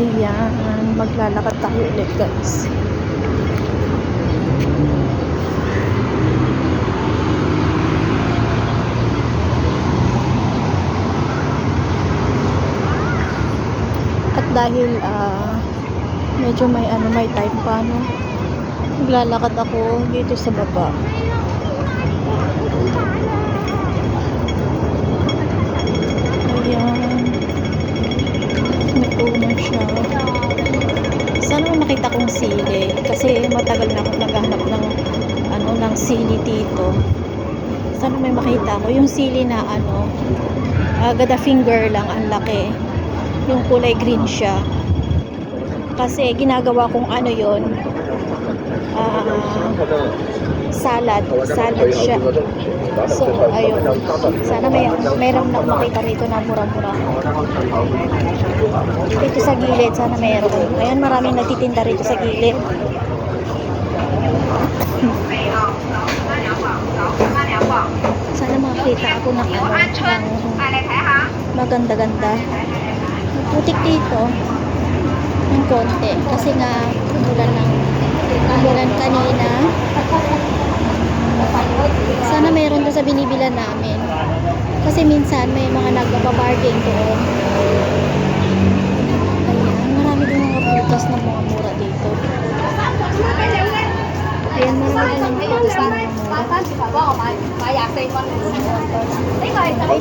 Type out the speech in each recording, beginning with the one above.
Ayan, maglalakad tayo ulit guys. At dahil ah, medyo may ano may time pa no. Maglalakad ako dito sa baba. Sili. Kasi matagal na ako naghahanap ng ano ng sili dito. Sana may makita ko. Yung sili na ano, agad finger lang, ang laki. Yung kulay green siya. Kasi ginagawa kong ano yon ah, salad. Salad siya. So, ayun. Sana may meron na makita rito na mura-mura. Dito sa gilid, sana meron. Ayan, maraming nagtitinda rito sa gilid. Sana makita ako ng ano, ng maganda-ganda. Putik dito ng konti kasi nga umulan ng umulan kanina. Sana mayroon doon sa binibilan namin. Kasi minsan may mga nagbabargain doon. Ayan, marami din mga prutas na mga mura dito. Ayan, marami din mga prutas na mga mura.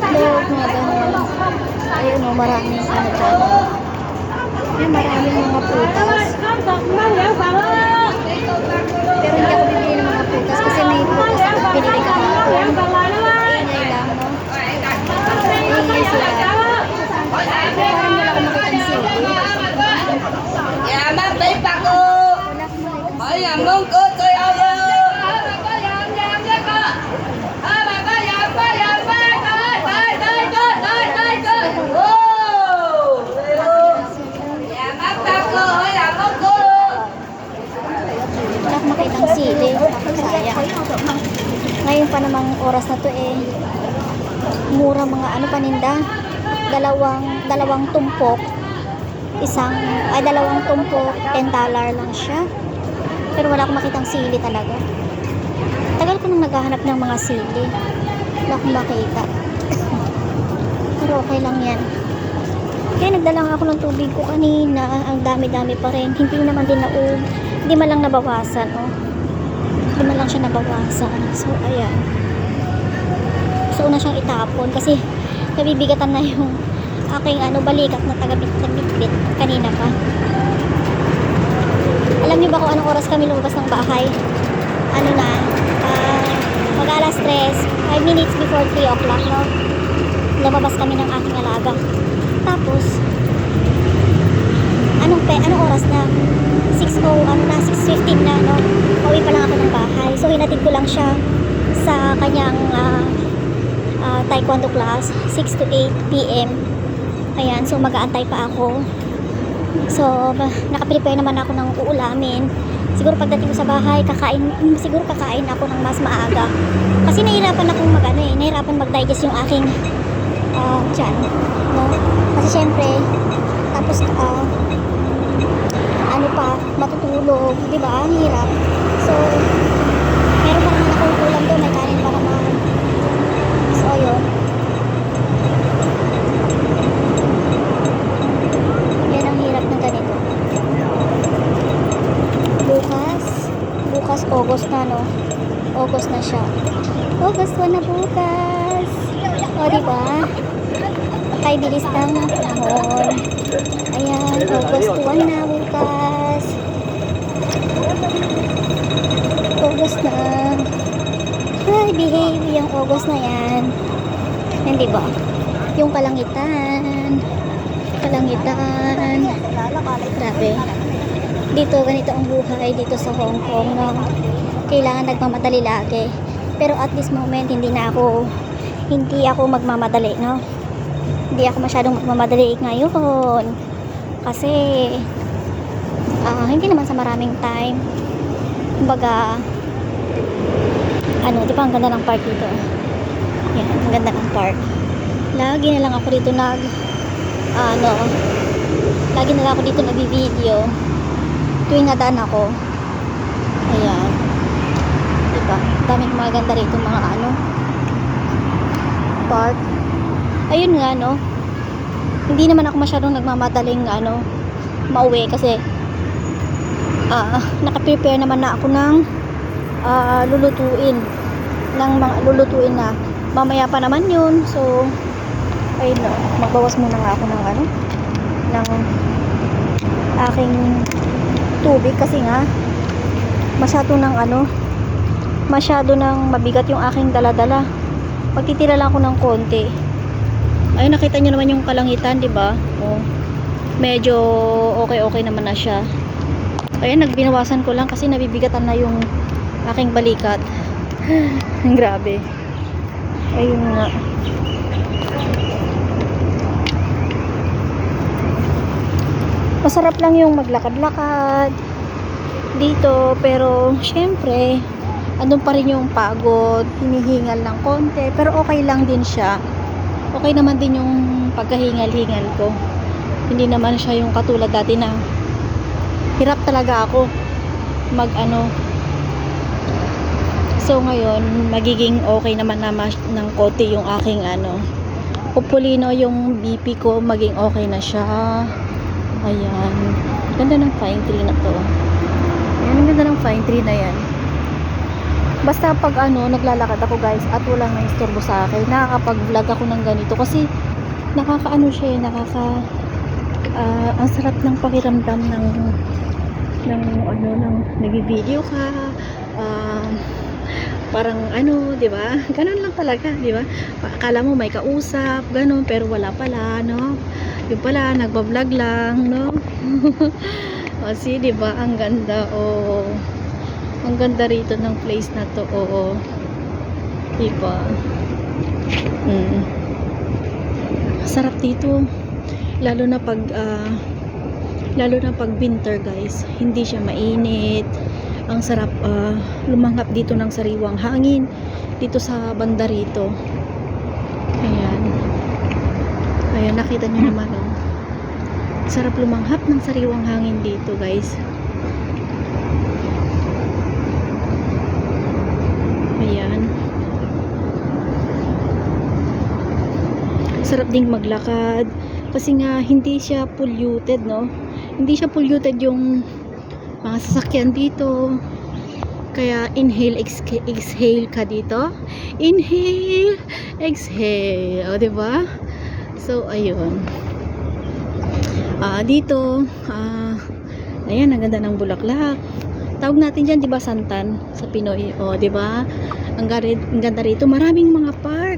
Itlog, mga ganun. Ayun o, maraming ano dyan. Ayan, maraming mga prutas. Pero hindi ako bibili ng mga prutas kasi may prutas ako binili ka. Ingay lang, no? Ingay sila. Parang wala akong makitang sili. Dạ má tí bà cô Wala akong makitang Bởi nhà mong cô tôi ao ơ Dạ má bà cô hỏi là mong cô Wala akong makitang sili. Sayang. Ngayon pa namang oras na to eh. Mura mga ano paninda. Dalawang, dalawang tumpok. Isang, ay dalawang tumpok. 10 dollar lang siya. Pero wala akong makitang sili talaga. Tagal ko nang naghahanap ng mga sili. Wala akong makita. Pero okay lang yan. Kaya nagdala ako ng tubig ko kanina. Ang dami-dami pa rin. Hindi naman din naub. Hindi man lang nabawasan, oh. Hindi man lang siya nabawasan. So, ayan. So, una siyang itapon kasi nabibigatan na yung aking ano, balikat na taga-bit-bit kanina pa. Alam niyo ba kung anong oras kami lumabas ng bahay? Ano na? ah mag alas 3, 5 minutes before 3 o'clock, no? Lumabas kami ng aking alaga. Tapos, anong pe, anong oras na? 6 o ano na, 6.15 na, no? Pauwi pa lang ako ng bahay. So, hinatid ko lang siya sa kanyang ah, taekwondo class, 6 to 8 p.m. Ayan, so mag-aantay pa ako. So, nakaprepare naman ako ng uulamin. Siguro pagdating ko sa bahay, kakain, mm, siguro kakain ako ng mas maaga. Kasi nahirapan akong mag, ano eh, nahirapan mag-digest yung aking ah, tiyan. No? Kasi syempre, tapos, ah, ano pa, matutulog, di ba? Ang hirap. So, meron pa naman akong ulam doon, may kanin pa naman. So, yun. Yan ang hirap ng ganito. Bukas, bukas August na, no? August na siya. August 1 na bukas. O, di ba? Kay bilis ng panahon. Ayan, August 1 na bukas. August na. Ay, behave yung August na yan. Yan, di ba? Yung kalangitan. Kalangitan. Grabe. Dito, ganito ang buhay dito sa Hong Kong, no? Kailangan nagmamadali lagi. Pero at this moment, hindi na ako, hindi ako magmamadali, no? Hindi ako masyadong magmamadali ngayon. Kasi, ah, hindi naman sa maraming time. Kumbaga, ano, di ba ang ganda ng park dito? Yan, ang ganda ng park. Lagi na lang ako dito nag, ano, lagi lagi nila ako dito nagbi-video tuwing nadaan ako. Ayan. Diba? Daming mga ganda rito mga ano park. Ayun nga no. Hindi naman ako masyadong nagmamadaling ano mauwi kasi ah naka-prepare naman na ako ng ah, lulutuin. Ng mga lulutuin na mamaya pa naman yun. So ayun no magbawas muna nga ako ng ano ng aking tubig. Kasi nga masyado ng ano masyado ng mabigat yung aking daladala. Magtitira lang ako ng konti. Ayun nakita nyo naman yung kalangitan di ba? Oh, medyo okay okay naman na siya ayun nagbinawasan ko lang kasi nabibigatan na yung aking balikat. Grabe. Ayun nga. Masarap lang yung maglakad-lakad dito pero syempre andun pa rin yung pagod hinihingal ng konti pero okay lang din siya. Okay naman din yung pagkahingal-hingal ko. Hindi naman siya yung katulad dati na hirap talaga ako mag ano. So ngayon magiging okay naman na ng konti yung aking ano. Hopefully no yung BP ko maging okay na siya. Ayan. Ganda ng pine tree na to. Ayan ganda ng pine tree na yan. Basta pag ano naglalakad ako guys at walang naistorbo sa akin nakakapag vlog ako ng ganito kasi nakakaano siya eh, nakaka ah, ang sarap ng pakiramdam ng ng ano ng nagvi-video ka ah, parang ano, 'di ba? Ganun lang talaga, 'di ba? Akala mo may kausap, ganun, pero wala pala, no? Yung pala nagba-vlog lang, no? o si, 'di ba? Ang ganda, oh. Ang ganda rito ng place na to, oo. 'Di ba? Mm. Sarap dito. Lalo na pag ah, lalo na pag winter, guys. Hindi siya mainit. Ang sarap ah, lumanghap dito ng sariwang hangin dito sa banda rito. Ayan. Ayan nakita nyo naman oh. sarap lumanghap ng sariwang hangin dito guys. Ayan. Sarap ding maglakad kasi nga hindi siya polluted no? Hindi siya polluted yung mga sasakyan dito. Kaya inhale exha- exhale ka dito. Inhale exhale o ba? So ayun. Ah dito ah ayan ang ganda ng bulaklak. Tawag natin diyan di ba santan sa Pinoy? O di ba? Ang, ang ganda rito. Maraming mga park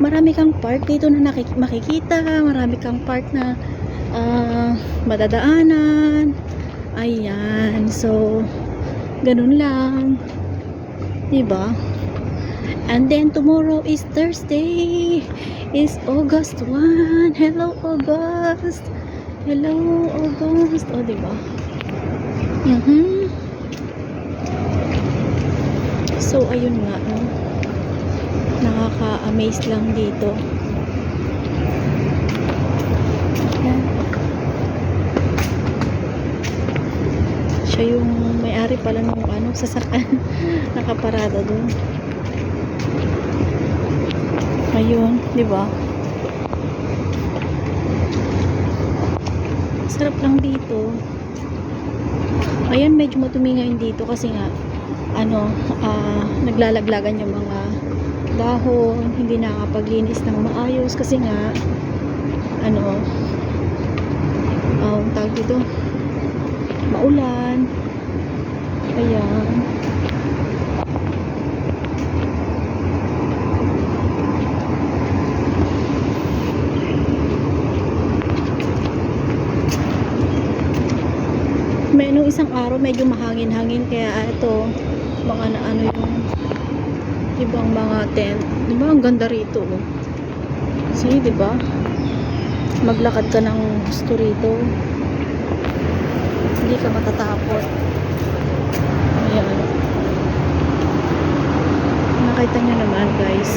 marami kang park dito na makikita marami kang park na ah, madadaanan Ayan. So, ganun lang. 'Di ba? And then tomorrow is Thursday. Is August 1. Hello August. Hello August. O, 'di ba? Mhm. So, ayun nga, no? Nakaka-amaze lang dito. Ayan. siya yung may-ari pala ng ano, sasakyan nakaparada doon ayun, di ba sarap lang dito ayan medyo matumi ngayon dito kasi nga ano, ah, naglalaglagan yung mga dahon hindi nakakapaglinis ng maayos kasi nga ano um, tawag dito maulan. Ayan may nung isang araw medyo mahangin-hangin kaya ito mga na ano yung ibang mga tent. Di ang ganda rito oh. see di ba? Maglakad ka ng gusto rito. Hindi ka matatakot. Ayan. Nakita nyo naman guys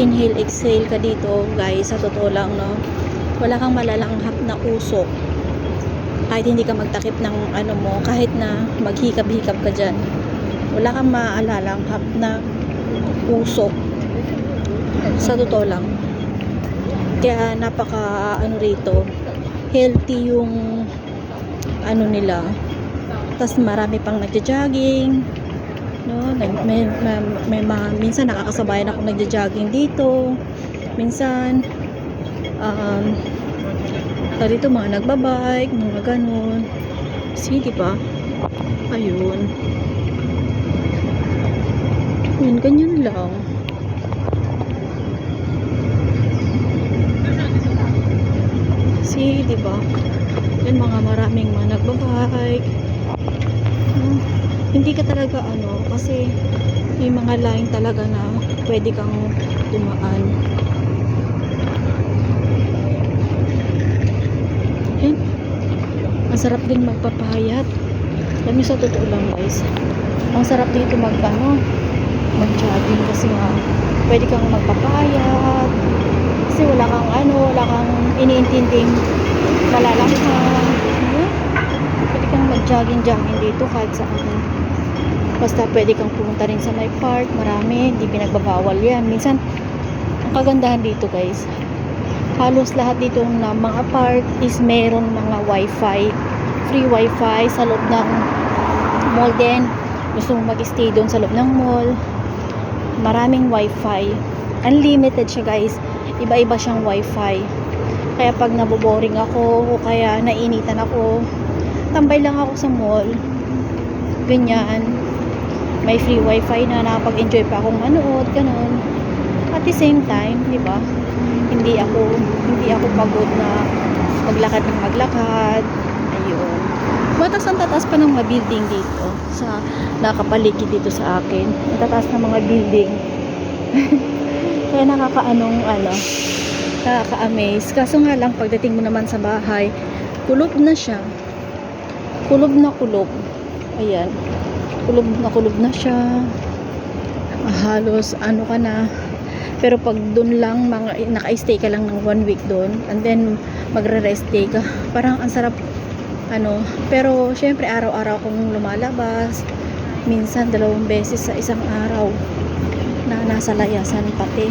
mag-inhale, exhale ka dito, guys, sa totoo lang, no? Wala kang malalanghap na usok. Kahit hindi ka magtakip ng ano mo, kahit na maghikab-hikab ka dyan. Wala kang maalalanghap na usok. Sa totoo lang. Kaya napaka, ano rito, healthy yung ano nila. Tapos marami pang nagja-jogging. No, may, may, may mga, minsan nakakasabayan ako nagja-jogging dito. Minsan, um, pa dito mga nagbabike, mga ganun. See, di ba? Ayun. Yun, ganyan lang. See, di ba? Yan mga maraming mga nagbabike. Hmm, hindi ka talaga ano, kasi may mga line talaga na pwede kang dumaan. Yan. Ang sarap din magpapayat. Alam niyo sa totoo lang guys. Ang sarap dito mag ano, kasi nga pwede kang magpapayat. Kasi wala kang ano, wala kang iniintinding malalangkang. Ano? Pwede kang mag-jogging-jogging dito kahit saan. Basta pwede kang pumunta rin sa may park. Marami, hindi pinagbabawal yan. Minsan, ang kagandahan dito guys, halos lahat dito na mga park is meron mga wifi free wifi sa loob ng mall din. Gusto mo mag-stay doon sa loob ng mall. Maraming wifi. Unlimited siya guys. Iba-iba siyang wifi. Kaya pag naboboring ako o kaya nainitan ako tambay lang ako sa mall. Ganyan may free wifi na nakapag-enjoy pa akong manood ganun. At the same time di ba hindi ako hindi ako pagod na maglakad ng maglakad. Ayun. Matas ang tatas pa ng mga building dito sa nakapaligid dito sa akin. Ang tatas ng mga building. Kaya nakakaanong ano nakaka-amaze. Kaso nga lang pagdating mo naman sa bahay kulob na siya. Kulob na kulob ayan kulob na kulob na siya. Halos ano ka na. Pero pag doon lang mga naka-stay ka lang ng one week doon and then magre-rest day ka. Parang ang sarap ano. Pero syempre araw-araw kong lumalabas. Minsan dalawang beses sa isang araw na nasa layasan pati.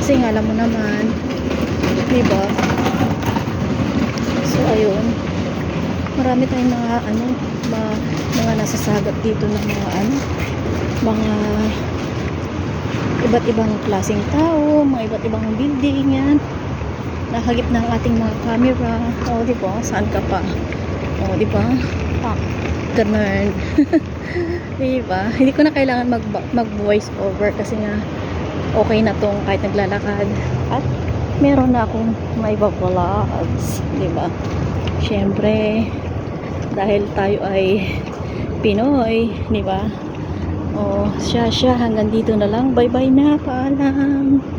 Kasi nga alam mo naman di ba? So ayun marami tayong mga ano mga, mga nasasagat dito ng mga ano mga iba't ibang klaseng tao, mga iba't ibang building yan. Nakagip ng ating mga camera. O, di ba? Saan ka pa? O, di ba? Ah, ganun. di ba? Hindi ko na kailangan mag, mag voice over kasi nga okay na tong kahit naglalakad. At meron na akong may vlogs. Di ba? Siyempre, dahil tayo ay Pinoy, di ba? Oh, siya siya hanggang dito na lang. Bye-bye na. Paalam.